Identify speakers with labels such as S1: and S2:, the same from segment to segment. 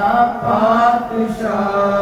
S1: ਪਾਤਸ਼ਾਹ।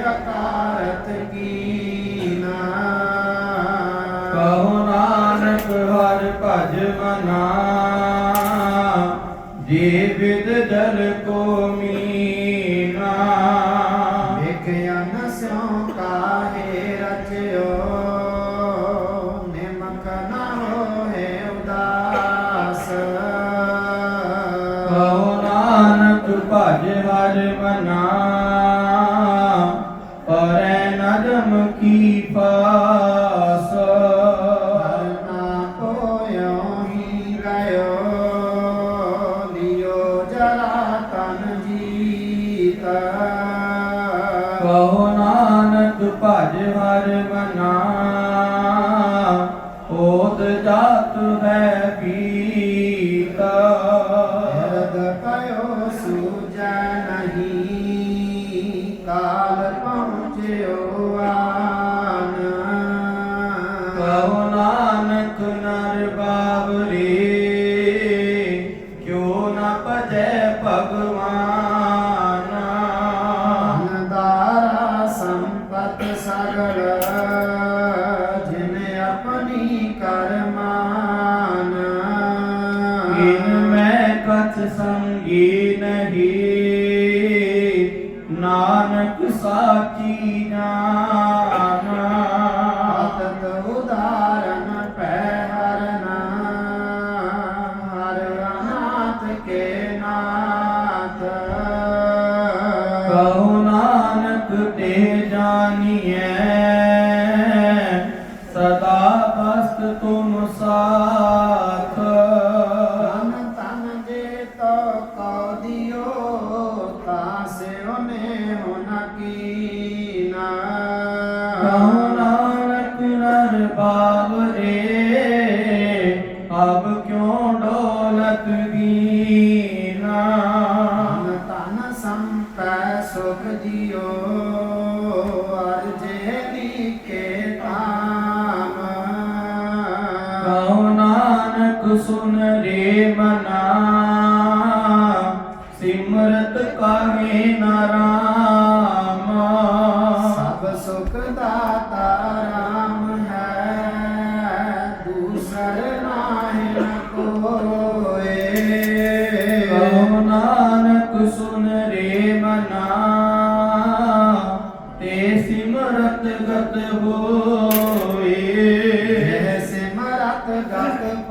S2: ਅਕਾਰਤ ਕੀਨਾ
S1: ਕਹੋ ਨਾਨਕ ਹਰ ਭਜਵਨਾ ਜੇ ਵਿਦ ਦਲ ਕੋ ਮੀਨਾ।
S2: ਵੇਖਿਆ ਨ ਸਿਉ ਕਾਹੇ ਰਚਿਓ। ਨਿਮਕ ਨ ਹੋਏ ਉਦਾਸ।
S1: ਕਹੋ ਨਾਨਕ ਭਜ ਹਰ ਮਨਾ। ਕਹੋ ਨਾਨਕ ਭਜ ਹਰਿ ਗਿਨ ਮੈਂ ਕਛ ਸੰਗੀ ਨਹੀਂ ਨਾਨਕ ਸਾਚੀ ਜਾਣ রে ਰਤ ਗਤ ਹੋਏ
S2: ਜੈ ਸਿਮਰਤ ਗਤ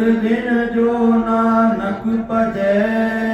S1: ਇਸ ਦਿਨ ਜੋ ਨਾਨਕ ਭਜੈ।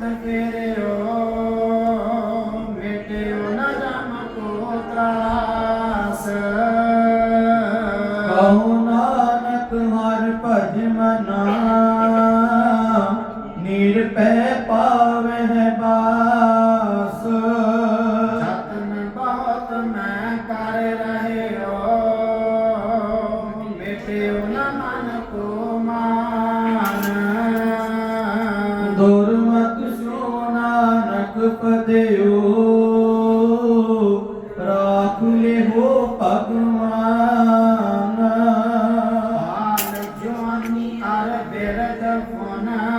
S2: Santa બેરદ ફોના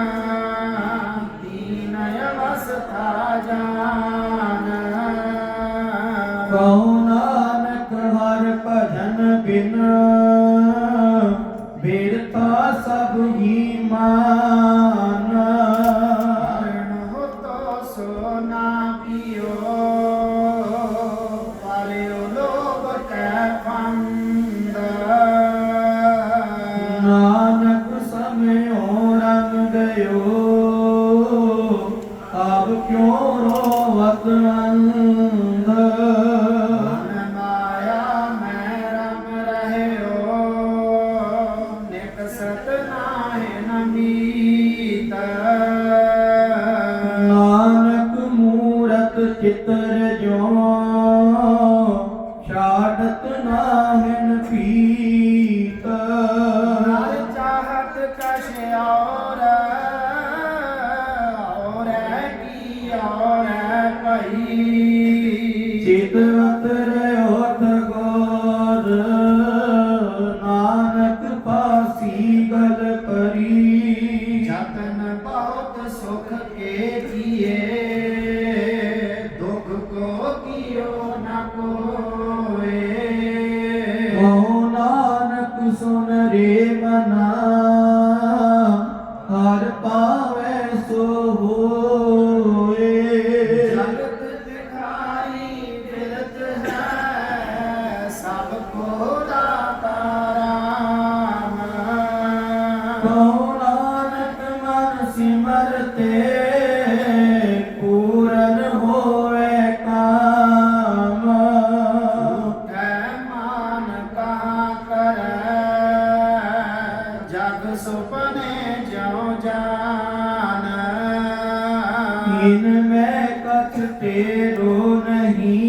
S1: इन मैं कथ तेरो नहीं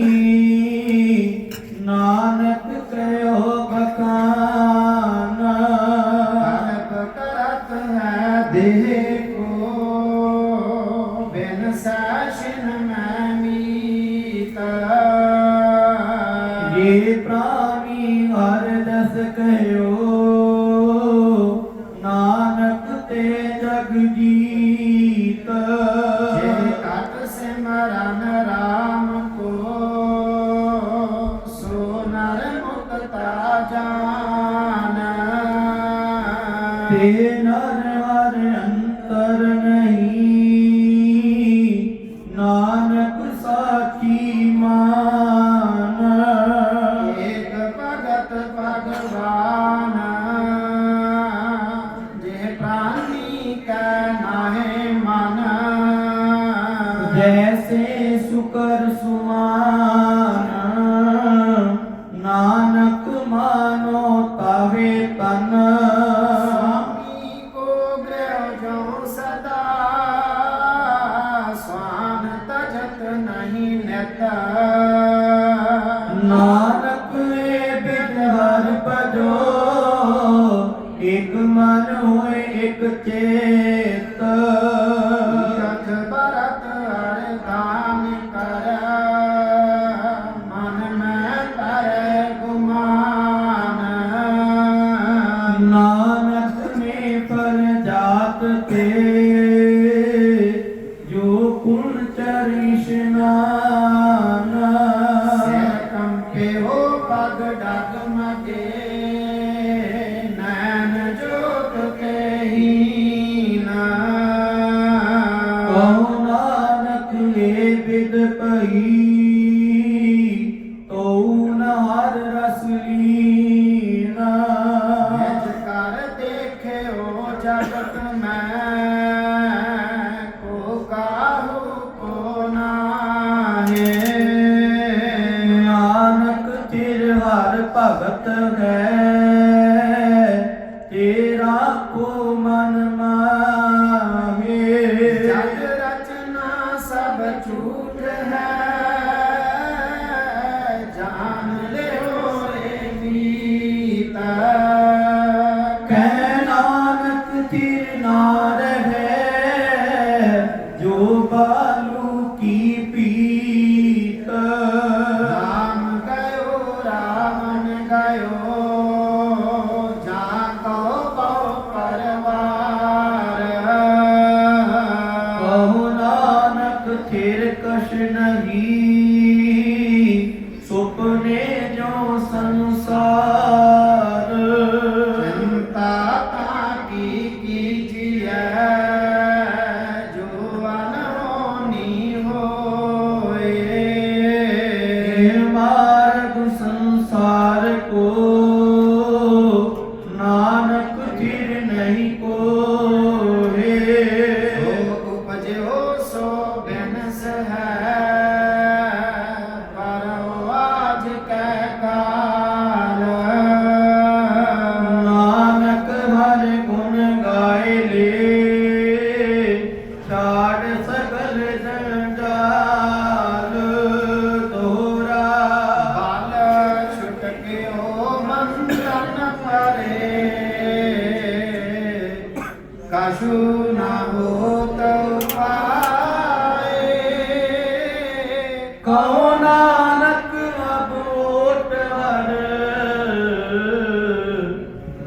S1: नानक कयो बकान
S2: करत है देह hare hare hare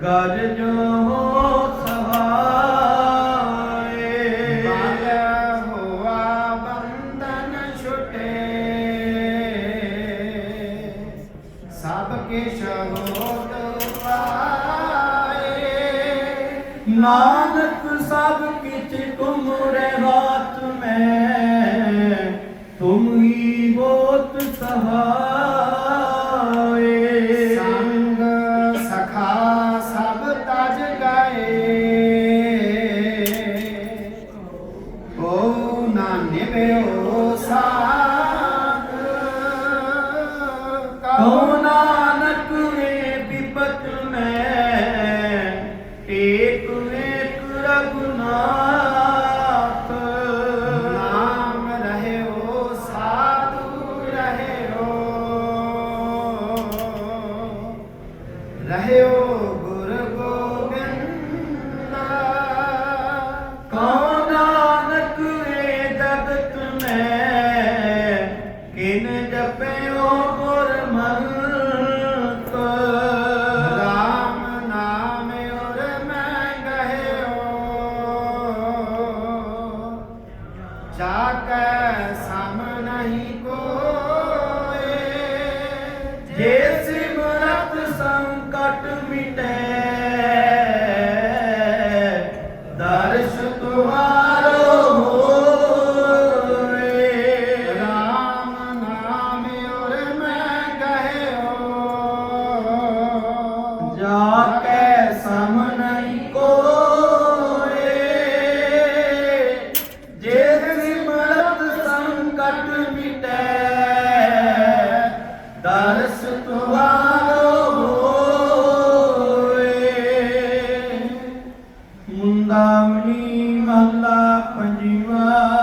S2: गरजो नाही
S1: ਪੰਜਵਾ